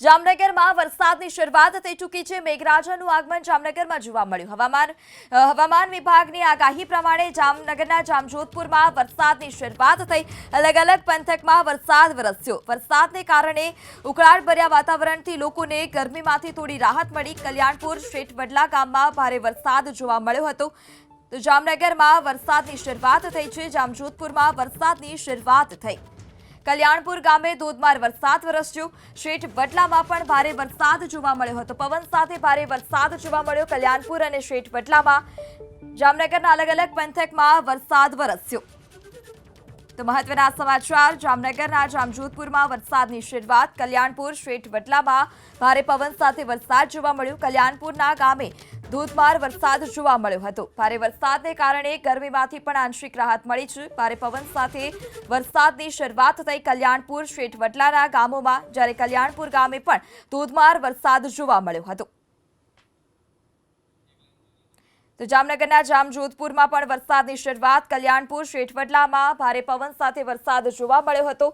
જામનગરમાં વરસાદની શરૂઆત થઈ ચૂકી છે. મેઘરાજાનું આગમન જામનગરમાં જોવા મળ્યું. હવામાન હવામાન વિભાગની આગાહી પ્રમાણે જામનગરના જામજોધપુરમાં વરસાદની શરૂઆત થઈ. અલગ અલગ પંથકમાં વરસાદ વરસ્યો. વરસાદને કારણે ઉકળાટભર્યા વાતાવરણથી લોકોને ગરમીમાંથી થોડી રાહત મળી. કલ્યાણપુર શેઠ ગામમાં ભારે વરસાદ જોવા મળ્યો હતો. તો જામનગરમાં વરસાદની શરૂઆત થઈ છે. જામજોધપુરમાં વરસાદની શરૂઆત થઈ. કલ્યાણપુર ગામે ધોધમાર વરસાદ વરસ્યો. શેઠ વટલામાં પણ ભારે વરસાદ જોવા મળ્યો હતો. પવન સાથે ભારે વરસાદ જોવા મળ્યો કલ્યાણપુર અને શેઠ વટલામાં જામનગરના અલગ અલગ પંથકમાં વરસાદ વરસ્યો. તો મહત્વના સમાચાર, જામનગરના જામજોધપુરમાં વરસાદની શરૂઆત, કલ્યાણપુર શેઠ વટલામાં ભારે પવન સાથે વરસાદ જોવા મળ્યો. કલ્યાણપુરના ગામે ધોધમાર વરસાદ જોવા મળ્યો હતો. ભારે વરસાદને કારણે ગરમીમાંથી પણ આંશિક રાહત મળી છે. ભારે પવન સાથે વરસાદની શરૂઆત થઈ કલ્યાણપુર શેઠ વટલાના ગામોમાં, જ્યારે કલ્યાણપુર ગામે પણ ધોધમાર વરસાદ જોવા મળ્યો હતો. તો જામનગરના જામજોધપુરમાં પણ વરસાદની શરૂઆત. કલ્યાણપુર, શેઠવડલામાં ભારે પવન સાથે વરસાદ જોવા મળ્યો હતો.